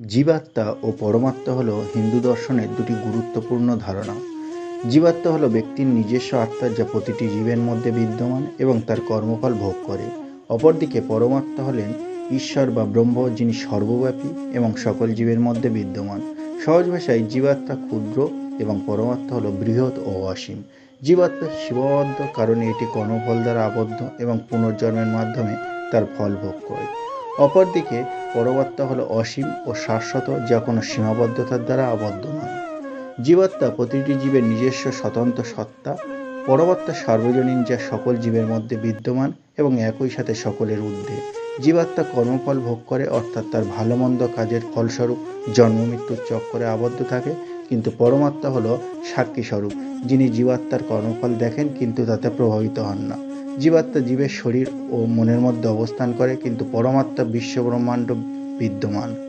জীবাত্মা ও পরমাত্মা হল হিন্দু দর্শনের দুটি গুরুত্বপূর্ণ ধারণা। জীবাত্মা হল ব্যক্তির নিজস্ব আত্মা যা প্রতিটি জীবের মধ্যে বিদ্যমান এবং তার কর্মফল ভোগ করে। অপরদিকে পরমাত্মা হলেন ঈশ্বর বা ব্রহ্ম যিনি সর্বব্যাপী এবং সকল জীবের মধ্যে বিদ্যমান। সহজ ভাষায় জীবাত্মা ক্ষুদ্র এবং পরমাত্মা হল বৃহৎ ও অসীম। জীবাত্মা সীমাবদ্ধ কারণে এটি কর্মফল দ্বারা আবদ্ধ এবং পুনর্জন্মের মাধ্যমে তার ফল ভোগ করে। অপরদিকে পরমাত্মা হলো অসীম ও শাশ্বত যা কোনো সীমাবদ্ধতার দ্বারা আবদ্ধ নয়। জীবাত্মা প্রতিটি জীবের নিজস্ব স্বতন্ত্র সত্তা পরমাত্মা সার্বজনীন যা সকল জীবের মধ্যে বিদ্যমান এবং একই সাথে সকলের ঊর্ধ্বে। জীবাত্মা কর্মফল ভোগ করে, অর্থাৎ তার ভালো মন্দ কাজের ফলস্বরূপ জন্ম মৃত্যুর চক্করে আবদ্ধ থাকে, কিন্তু পরমাত্মা হলো সাক্ষী স্বরূপ যিনি জীবাত্মার কর্মফল দেখেন কিন্তু তাতে প্রভাবিত হন না। জীবাত্মা জীবের শরীর ও মনের মধ্যে অবস্থান করে কিন্তু পরমাত্মা বিশ্বব্রহ্মাণ্ড বিদ্যমান।